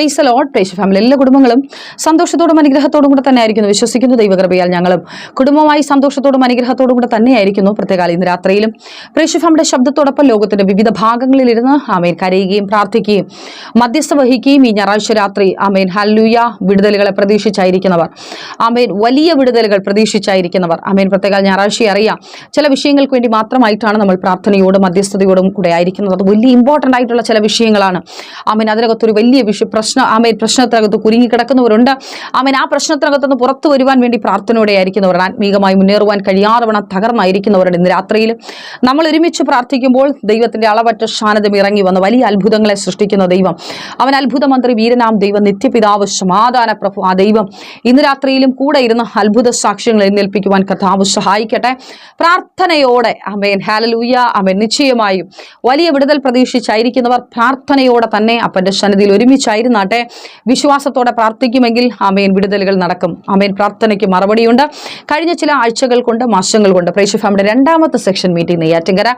Price load praise family എല്ലാ കുടുംബങ്ങളും സന്തോഷത്തോടും അനുഗ്രഹത്തോടും കൂടെ തന്നെ ആയിരിക്കുന്നു വിശ്വസിക്കുന്നു ദൈവകൃപയാൽ ഞങ്ങളും. കുടുംബമായി സന്തോഷത്തോടും അനുഗ്രഹത്തോടും കൂടെ തന്നെയായിരിക്കുന്നു. പ്രത്യേകാല ഇന്ന് രാത്രിയിലും പ്രേസ് ഫാമിലിയുടെ ശബ്ദത്തോടൊപ്പം ലോകത്തിന്റെ വിവിധ ഭാഗങ്ങളിലിരുന്ന് ആമേൻ കരയുകയും പ്രാർത്ഥിക്കുകയും മധ്യസ്ഥ വഹിക്കുകയും ഈ ഞായറാഴ്ച രാത്രി ആമേൻ ഹല്ലൂയ വിടുതലുകളെ പ്രതീക്ഷിച്ചായിരിക്കുന്നവർ. ആമേൻ വലിയ വിടുതലുകൾ പ്രതീക്ഷിച്ചായിരിക്കുന്നവർ. ആമേൻ പ്രത്യേക ഞായറാഴ്ച അറിയാം. ചില വിഷയങ്ങൾക്ക് വേണ്ടി മാത്രമായിട്ടാണ് നമ്മൾ പ്രാർത്ഥനയോടും മധ്യസ്ഥതയോടും കൂടെ ആയിരിക്കുന്നത്. അത് വലിയ ഇമ്പോർട്ടന്റ് ആയിട്ടുള്ള ചില വിഷയങ്ങളാണ്. ആമേൻ അതിനകത്തൊരു വലിയ വിഷയ പ്രശ്നം ആമേൻ പ്രശ്നത്തിനകത്ത് കുരുങ്ങിക്കിടക്കുന്നവരുണ്ട് ആമേൻ ആ പ്രശ്നത്തിനകത്ത് നിന്ന് പുറത്തു വരുവാൻ വേണ്ടി പ്രാർത്ഥനയോടെ ആയിരിക്കുന്നവർ ആത്മീകമായി മുന്നേറുവാൻ കഴിയാറവണ തകർന്നായിരിക്കുന്നവരുടെ ഇന്ന് രാത്രിയിൽ. നമ്മൾ ഒരുമിച്ച് പ്രാർത്ഥിക്കുമ്പോൾ ദൈവത്തിന്റെ അളവറ്റ ശാനതം ഇറങ്ങി വന്ന് വലിയ അത്ഭുതങ്ങളെ സൃഷ്ടിക്കുന്ന ദൈവം. അവൻ അത്ഭുത മന്ത്രി വീരനാം ദൈവം നിത്യപിതാവ് സമാധാന പ്രഭു ആ ദൈവം ഇന്ന് രാത്രിയിലും കൂടെ ഇരുന്ന് അത്ഭുത സാക്ഷ്യങ്ങൾ എഴുന്നേൽപ്പിക്കുവാൻ കഥാവ് സഹായിക്കട്ടെ. പ്രാർത്ഥനയോടെ അമേൻ ഹാലലൂയ അമേൻ നിശ്ചയമായും വലിയ വിടുതൽ പ്രതീക്ഷിച്ചായിരിക്കുന്നവർ പ്രാർത്ഥനയോടെ തന്നെ അപ്പന്റെ സന്നിധിയിൽ ഒരുമിച്ചായിരുന്നാട്ടെ വിശ്വാസത്തോടെ പ്രാർത്ഥിക്കുമെങ്കിൽ അമേൻ വിടുതലുകൾ നടക്കും. അമേൻ പ്രാർത്ഥനയ്ക്ക് മറുപടിയുണ്ട്. കഴിഞ്ഞ ചില ആഴ്ചകൾ കൊണ്ട് മാസങ്ങൾ കൊണ്ട് പ്രേക്ഷഫാമിന്റെ രണ്ടാമത്തെ സെക്ഷൻ മീറ്റിംഗ് നെയ്യാറ്റിങ്കര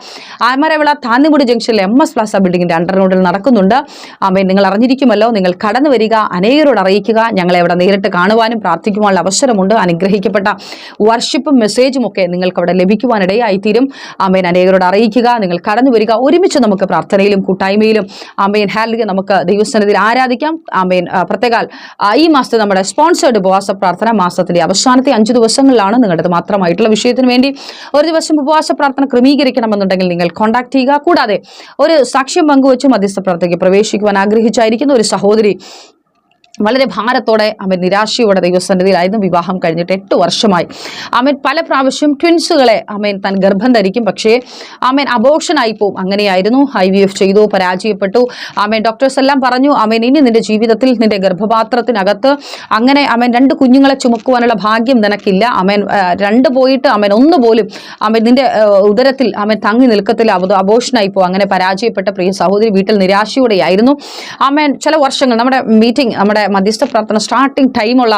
ആമരവിള താന്നിമുടി ജംഗ്ഷനിൽ എം എസ് പ്ലാസ ബിൽഡിംഗിന്റെ അണ്ടർനോഡിൽ നടക്കുന്നുണ്ട്. അമേൻ നിങ്ങൾ അറിഞ്ഞിരിക്കുമല്ലോ നിങ്ങൾ കടന്നു വരിക അനേകരോട് അറിയിക്കുക ഞങ്ങളെ അവിടെ നേരിട്ട് കാണുവാനും പ്രാർത്ഥിക്കുവാനുള്ള അവസരമുണ്ട്. അനുഗ്രഹിക്കപ്പെട്ട വർഷിപ്പും മെസ്സേജും ഒക്കെ നിങ്ങൾക്ക് അവിടെ ലഭിക്കുവാനിടയായിത്തീരും. അമേൻ അനേകരോട് അറിയിക്കുക നിങ്ങൾ കടന്നു വരിക ഒരുമിച്ച് നമുക്ക് പ്രാർത്ഥനയിലും കൂട്ടായ്മയിലും അമേൻ ഹാലിക നമുക്ക് ദൈവസന്നിധിയിൽ ആരാധിക്കാം. അമേൻ ആ, പ്രത്യേകാൽ ഈ മാസത്തെ നമ്മുടെ സ്പോൺസേർഡ് ഉപവാസ പ്രാർത്ഥന മാസത്തിലെ അവസാനത്തെ അഞ്ച് ദിവസങ്ങളിലാണ് നിങ്ങളുടെ മാത്രമായിട്ടുള്ള വിഷയത്തിന് വേണ്ടി ഒരു ദിവസം ഉപവാസ പ്രാർത്ഥന ക്രമീകരിക്കണമെന്നുണ്ടെങ്കിൽ നിങ്ങൾ കോൺടാക്ട് ചെയ്യുക. കൂടാതെ ഒരു സാക്ഷ്യം പങ്കുവച്ച് മധ്യസ്ഥ പ്രാർത്ഥനയ്ക്ക് പ്രവേശിക്കുവാൻ ആഗ്രഹിച്ചായിരിക്കുന്ന ഒരു സഹോദരി വളരെ ഭാരത്തോടെ അവൻ നിരാശയോടെ ദൈവസന്നിധിയിലായിരുന്നു വിവാഹം കഴിഞ്ഞിട്ട് എട്ട് വർഷമായി. അവൻ പല പ്രാവശ്യം ട്വിൻസുകളെ അവൻ താൻ ഗർഭം ധരിക്കും. പക്ഷേ അവൻ അബോഷനായി പോവും. അങ്ങനെയായിരുന്നു ഐ വി എഫ് ചെയ്തു പരാജയപ്പെട്ടു. അമേൻ ഡോക്ടേഴ്സ് എല്ലാം പറഞ്ഞു അമേൻ ഇനി നിന്റെ ജീവിതത്തിൽ നിന്റെ ഗർഭപാത്രത്തിനകത്ത് അങ്ങനെ അമേൻ രണ്ട് കുഞ്ഞുങ്ങളെ ചുമക്കുവാനുള്ള ഭാഗ്യം നിനക്കില്ല. അമേൻ രണ്ട് പോയിട്ട് അമേൻ ഒന്ന് പോലും അമേൻ നിന്റെ ഉദരത്തിൽ അമേൻ തങ്ങി നിൽക്കത്തില്ല അത് അബോഷനായി പോകും അങ്ങനെ പരാജയപ്പെട്ട പ്രിയ സഹോദരി വീട്ടിൽ നിരാശയോടെയായിരുന്നു. അമേൻ ചില വർഷങ്ങൾ നമ്മുടെ മീറ്റിംഗ് നമ്മുടെ മധ്യസ്ഥ പ്രാർത്ഥന സ്റ്റാർട്ടിംഗ് ടൈമുള്ള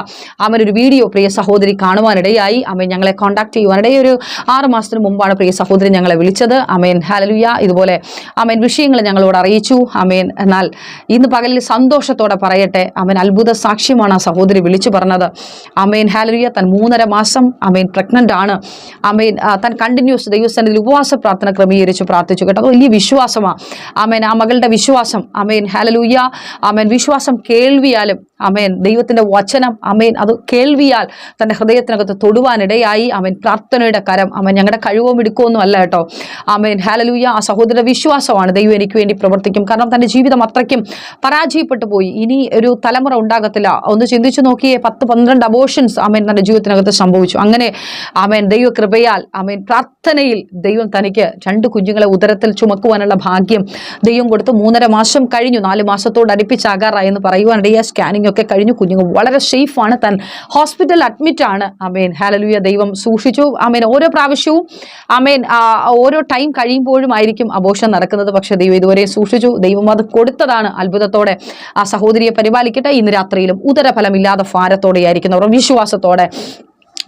അവൻ ഒരു വീഡിയോ പ്രിയ സഹോദരി കാണുവാനിടയായി. അമ്മ ഞങ്ങളെ കോൺടാക്ട് ചെയ്യുവാനിടയിൽ ഒരു ആറ് മാസത്തിന് മുമ്പാണ് പ്രിയ സഹോദരി ഞങ്ങളെ വിളിച്ചത്. അമേൻ ഹാലലുയ ഇതുപോലെ അമേൻ വിഷയങ്ങൾ ഞങ്ങളോട് അറിയിച്ചു. അമേൻ എന്നാൽ ഇന്ന് പകലിൽ സന്തോഷത്തോടെ പറയട്ടെ. അമൻ അത്ഭുത സാക്ഷ്യമാണ് ആ സഹോദരി വിളിച്ചു പറഞ്ഞത്. അമേൻ ഹാലലുയ താൻ മൂന്നര മാസം അമേൻ പ്രഗ്നന്റ് ആണ്. അമേൻ തൻ താൻ കണ്ടിന്യൂസ് ദൈവസ്ഥാനത്തിൽ ഉപവാസ പ്രാർത്ഥന ക്രമീകരിച്ച് പ്രാർത്ഥിച്ചു കേട്ടോ. അത് വലിയ വിശ്വാസമാണ് അമേൻ ആ മകളുടെ വിശ്വാസം. അമേൻ ഹാലലൂയ അമേൻ വിശ്വാസം കേൾവിയാലും അമേൻ ദൈവത്തിന്റെ വചനം അമേൻ അത് കേൾവിയാൽ തന്റെ ഹൃദയത്തിനകത്ത് തൊടുവാനിടയായി അമേൻ പ്രാർത്ഥനയുടെ കരം അമേൻ ഞങ്ങളുടെ കഴിവോ മിടുക്കോ അല്ല കേട്ടോ. അമേൻ ഹാലലൂയ ആ സഹോദര വിശ്വാസമാണ് ദൈവം എനിക്ക് വേണ്ടി പ്രവർത്തിക്കും. കാരണം തന്റെ ജീവിതം അത്രയ്ക്കും പരാജയപ്പെട്ടു പോയി. ഇനി ഒരു തലമുറ ഉണ്ടാകത്തില്ല. ഒന്ന് ചിന്തിച്ചു നോക്കിയേ പത്ത് പന്ത്രണ്ട് അബോഷൻസ് അമേൻ തന്റെ ജീവിതത്തിനകത്ത് സംഭവിച്ചു. അങ്ങനെ അമേൻ ദൈവകൃപയാൽ അമേൻ പ്രാർത്ഥനയിൽ ദൈവം തനിക്ക് രണ്ട് കുഞ്ഞുങ്ങളെ ഉദരത്തിൽ ചുമക്കുവാനുള്ള ഭാഗ്യം ദൈവം കൊടുത്ത് മൂന്നര മാസം കഴിഞ്ഞു. നാല് മാസത്തോട് അടുപ്പിച്ചാകാറായി എന്ന് പറയുവാനിടയ സ്കാനിംഗ് ഒക്കെ കഴിഞ്ഞു. കുഞ്ഞുങ്ങൾ വളരെ ആണ്. തൻ ഹോസ്പിറ്റൽ അഡ്മിറ്റ് ആണ്. അമേൻ ഹാലലുയ ദൈവം സൂക്ഷിച്ചു. അമേൻ ഓരോ പ്രാവശ്യവും അമേൻ ഓരോ ടൈം കഴിയുമ്പോഴും ആയിരിക്കും അബോഷം നടക്കുന്നത്. പക്ഷേ ദൈവം ഇതുവരെ സൂക്ഷിച്ചു. ദൈവം അത് കൊടുത്തതാണ് അത്ഭുതത്തോടെ. ആ സഹോദരിയെ പരിപാലിക്കട്ടെ. ഇന്ന് രാത്രിയിലും ഉദരഫലമില്ലാതെ ഭാരത്തോടെയായിരിക്കുന്നവർ വിശ്വാസത്തോടെ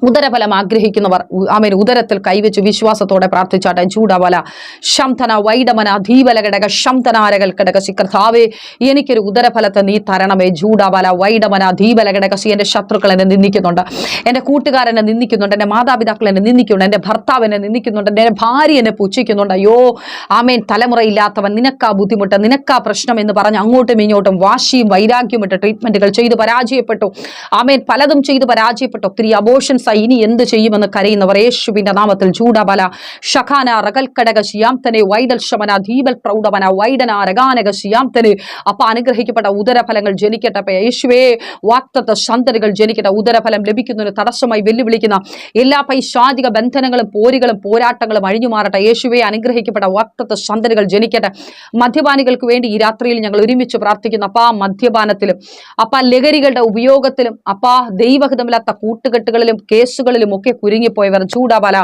ഉദരഫലം ആഗ്രഹിക്കുന്നവർ ആമേൻ ഉദരത്തിൽ കൈവച്ച് വിശ്വാസത്തോടെ പ്രാർത്ഥിച്ചാട്ടെ. ചൂടവല ശംധന വൈഡമന ധീവല ഘടക ശംധനാരകൽ ഘടക കർത്താവേ എനിക്കൊരു ഉദരഫലത്തെ നീ തരണമേ. ചൂടവല വൈഡമന ധീവല ഘടകസി എന്റെ ശത്രുക്കൾ എന്നെ നിന്ദിക്കുന്നുണ്ട്. എന്റെ കൂട്ടുകാരനെ നിന്ദിക്കുന്നുണ്ട്. എന്റെ മാതാപിതാക്കൾ എന്നെ നിന്ദിക്കുന്നുണ്ട്. എന്റെ ഭർത്താവ് എന്നെ നിന്ദിക്കുന്നുണ്ട്. എന്റെ ഭാര്യ എന്നെ പുച്ഛിക്കുന്നുണ്ട്. അയ്യോ ആമേൻ തലമുറയില്ലാത്തവൻ നിനക്കാ ബുദ്ധിമുട്ട് നിനക്കാ പ്രശ്നം എന്ന് പറഞ്ഞ് അങ്ങോട്ടും ഇങ്ങോട്ടും വാശിയും വൈരാഗ്യവും ഇട്ട് ട്രീറ്റ്മെന്റുകൾ ചെയ്ത് പരാജയപ്പെട്ടു. ആമേൻ പലതും ചെയ്ത് പരാജയപ്പെട്ടു. ഒത്തിരി അബോഷൻസ് ഇനി എന്ത് ചെയ്യുമെന്ന് കരയുന്നവർ യേശുവിന്റെ നാമത്തിൽ ചൂടബല. ഷഖാന റകൽക്കടക ശിയാംതനെ വൈഡൽ ശമന ദീബൽ പ്രൗഢമന വൈഡന രഗാനക ശിയാംതനെ. അപ്പ അനുഗ്രഹിക്കപ്പെട്ട ഉദരഫലങ്ങൾ ജനിക്കട്ടെ യേശുവേ വാക്തത്വ സന്തതികൾ ജനിക്കട്ടെ. ഉദരഫലം ലഭിക്കുന്നതിന് തടസ്സമായി വെല്ലുവിളിക്കുന്ന എല്ലാ പൈശാചിക ബന്ധനങ്ങളും പോരുകളും പോരാട്ടങ്ങളും അഴിഞ്ഞു മാറട്ടെ. യേശുവെ അനുഗ്രഹിക്കപ്പെട്ട വാക്തത്വ സന്തതികൾ ജനിക്കട്ടെ. മദ്യപാനികൾക്ക് വേണ്ടി ഈ രാത്രിയിൽ ഞങ്ങൾ ഒരുമിച്ച് പ്രാർത്ഥിക്കുന്നു. അപ്പാ മദ്യപാനത്തിലും അപ്പ ലഹരികളുടെ ഉപയോഗത്തിലും അപ്പാ ദൈവഹിതമില്ലാത്ത കൂട്ടുകെട്ടുകളിലും കേസുകളിലും ഒക്കെ കുരുങ്ങിപ്പോയവർ. ചൂടബല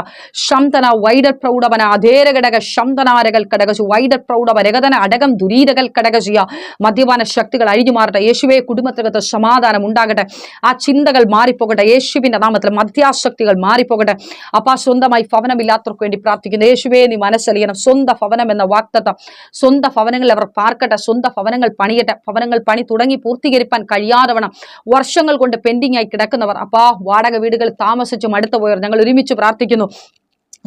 ശന്തന വൈഡർ പ്രൗഢവന അധേര ഘടക ശന്തനാരകൾ കടകശു വൈഡർ പ്രൗഢവ രകതന അടകം ദുരീരകൾ കടകശിയ മദ്യപാന ശക്തികൾ അഴിഞ്ഞു മാറട്ടെ യേശുവെ കുടുംബത്തിനകത്ത് സമാധാനം ഉണ്ടാകട്ടെ ആ ചിന്തകൾ മാറിപ്പോകട്ടെ യേശുവിന്റെ നാമത്തിൽ മധ്യാശക്തികൾ മാറിപ്പോകട്ടെ. അപ്പാ സ്വന്തമായി ഭവനമില്ലാത്തവർക്ക് വേണ്ടി പ്രാർത്ഥിക്കുന്നു. യേശുവെ നീ മനസ്സലിയണം. സ്വന്ത ഭവനം എന്ന വാക്തത്വം സ്വന്തം ഭവനങ്ങളിൽ അവർ പാർക്കട്ടെ സ്വന്തം ഭവനങ്ങൾ പണിയട്ടെ ഭവനങ്ങൾ പണി തുടങ്ങി പൂർത്തീകരിപ്പാൻ കഴിയാതവണം വർഷങ്ങൾ കൊണ്ട് പെൻഡിംഗ് ആയി കിടക്കുന്നവർ. അപ്പാ വാടക വീടുകളിൽ താമസിച്ച് മടുത്തു പോയവർ ഞങ്ങൾ ഒരുമിച്ച് പ്രാർത്ഥിക്കുന്നു.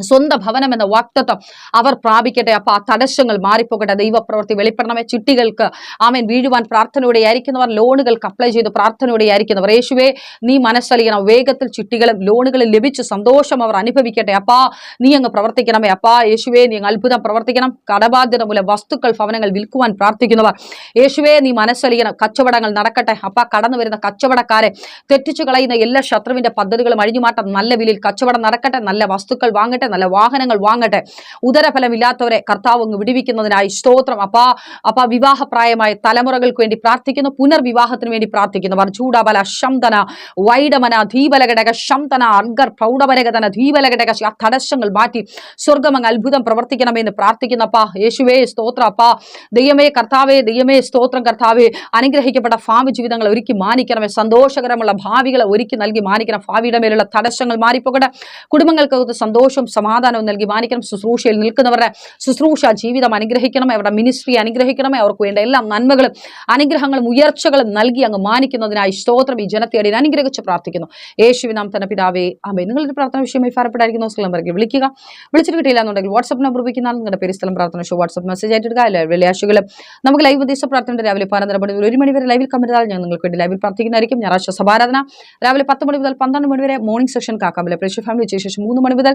സ്വന്തം ഭവനം എന്ന വാക്തത്വം അവർ പ്രാപിക്കട്ടെ. അപ്പൊ ആ തടസ്സങ്ങൾ മാറിപ്പോകട്ടെ. ദൈവപ്രവൃത്തി വെളിപ്പെടണമേ. ചുട്ടികൾക്ക് ആമേൻ വീഴുവാൻ പ്രാർത്ഥനയോടെ ആയിരിക്കുന്നവർ ലോണുകൾക്ക് അപ്ലൈ ചെയ്ത് പ്രാർത്ഥനയോടെ ആയിരിക്കുന്നവർ യേശുവേ നീ മനസ്സലിയണം. വേഗത്തിൽ ചുട്ടികളും ലോണുകളും ലഭിച്ച് സന്തോഷം അവർ അനുഭവിക്കട്ടെ. അപ്പാ നീ അങ്ങ് പ്രവർത്തിക്കണമേ. അപ്പാ യേശുവേ നീ അത്ഭുതം പ്രവർത്തിക്കണം. കടബാധ്യത മൂലം വസ്തുക്കൾ ഭവനങ്ങൾ വിൽക്കുവാൻ പ്രാർത്ഥിക്കുന്നവർ. യേശുവേ നീ മനസ്സലിയണം. കച്ചവടങ്ങൾ നടക്കട്ടെ. അപ്പാ കടന്നു വരുന്ന കച്ചവടക്കാരെ തെറ്റിച്ചു കളയുന്ന എല്ലാ ശത്രുവിന്റെ പദ്ധതികളും അഴിഞ്ഞുമാറ്റം നല്ല വിലയിൽ കച്ചവടം നടക്കട്ടെ. നല്ല വസ്തുക്കൾ വാങ്ങട്ടെ. നല്ല വാഹനങ്ങൾ വാങ്ങട്ടെ. ഉദരഫലമില്ലാത്തവരെ കർത്താവ് അങ്ങ് വിടിവിക്കുന്നതിനായി സ്തോത്രം. അപ്പാ അപ്പാ വിവാഹപ്രായമായ തലമുറകൾക്ക് വേണ്ടി പ്രാർത്ഥിക്കുന്നു. പുനർവിവാഹത്തിന് വേണ്ടി പ്രാർത്ഥിക്കുന്നവർ ചൂടബല ശംതന വൈഡമന ധീപലഘടക ശംതന അർഗർ പ്രൗഢബലകതന ധീപലഘടക തടസ്സങ്ങൾ മാറ്റി സ്വർഗമങ്ങ് അത്ഭുതം പ്രവർത്തിക്കണമെന്ന് പ്രാർത്ഥിക്കുന്നപ്പാ യേശുവേ സ്തോത്രം. അപ്പാ ദൈവമേ കർത്താവേ ദൈവമേ സ്തോത്രം. കർത്താവേ അനുഗ്രഹിക്കപ്പെട്ട ഭാവി ജീവിതങ്ങൾ ഒരുക്കി മാനിക്കണമേ. സന്തോഷകരമുള്ള ഭാവികളെ ഒരുക്കി നൽകി മാനിക്കണം. ഭാവിയുടെ മേലുള്ള തടസ്സങ്ങൾ മാറിപ്പോകട്ടെ. കുടുംബങ്ങൾക്ക് സന്തോഷവും സമാധാനവും നൽകി മാനിക്കണം ശുശ്രൂഷയിൽ നിൽക്കുന്നവരുടെ ശുശ്രൂഷ ജീവിതം അനുഗ്രഹിക്കണം അവരുടെ മിനിസ്ട്രി അനുഗ്രഹിക്കണമേ അവർക്ക് വേണ്ട എല്ലാ നന്മകളും അനുഗ്രഹങ്ങളും ഉയർച്ചകളും നൽകി അങ്ങ് മാനിക്കുന്നതിനായി സ്തോത്രം ഈ ജനത്തെ അടിയിൽ അനുഗ്രഹിച്ച് പ്രാർത്ഥിക്കുന്നു. യേശുവി നാം തന്നെ പിതാവേ അമ്മേ നിങ്ങളുടെ പ്രാർത്ഥന വിഷയമായി ഫലപ്പെട്ടായിരിക്കുന്ന സ്ഥലം പറയും വിളിക്കുക. വിളിച്ചിട്ട് കിട്ടിയില്ല എന്നുണ്ടെങ്കിൽ വാട്സ്ആപ്പ് നമ്പർ ഉപയോഗിക്കുന്ന നിങ്ങളുടെ പേര് സ്ഥലം പ്രാർത്ഥന ഷോ വാട്സ്ആപ്പ് മെസ്സേജ് ആയിട്ട് എടുക്കുക എല്ലാ വെള്ളിയാഴ്ചകളും നമുക്ക് ലൈവ് ഉദ്ദേശ പ്രാർത്ഥന രാവിലെ പതിനൊന്നര മണി ഒരു മണി വരെ ലൈവിൽ കമ്മിറ്റാൽ ഞാൻ നിങ്ങൾക്ക് വേണ്ടി ലൈവിൽ പ്രാർത്ഥിക്കുന്നതായിരിക്കും. ഞായറാഴ്ച സഭാരാധന രാവിലെ പത്ത് മണി മുതൽ പന്ത്രണ്ട് മണി വരെ മോർണിംഗ് സെഷൻ കാക്കാമല്ലേ പ്രേക്ഷക ഫാമിലി ശേഷം മൂന്ന് മണി മുതൽ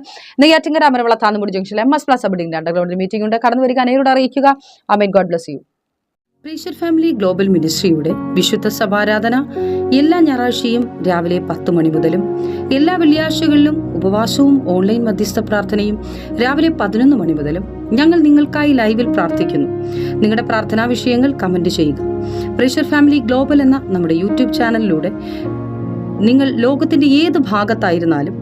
നെയ്യാറ്റിങ്കര അമരവിള താന്നുമുടി ജംഗ്ഷനിൽ എം എസ് പ്ലസ് ബിൽഡിംഗ് അണ്ടർഗ്രൗണ്ടിൽ മീറ്റിംഗ് ഉണ്ട്. കടന്നു വരിക അനേരോട് അറിയിക്കുക. Amen. God bless you. Pressure family global മിനിസ്ട്രിയുടെ വിശുദ്ധ സഭാരാധന എല്ലാ ഞായറാഴ്ചയും രാവിലെ പത്ത് മണി മുതലും എല്ലാ വെള്ളിയാഴ്ചകളിലും ഉപവാസവും ഓൺലൈൻ മധ്യസ്ഥ പ്രാർത്ഥനയും രാവിലെ പതിനൊന്ന് മണി മുതലും ഞങ്ങൾ നിങ്ങൾക്കായി ലൈവിൽ പ്രാർത്ഥിക്കുന്നു. നിങ്ങളുടെ പ്രാർത്ഥനാ വിഷയങ്ങൾ കമന്റ് ചെയ്യുക. പ്രീഷർ ഫാമിലി ഗ്ലോബൽ എന്ന നമ്മുടെ യൂട്യൂബ് ചാനലിലൂടെ നിങ്ങൾ ലോകത്തിന്റെ ഏത് ഭാഗത്തായിരുന്നാലും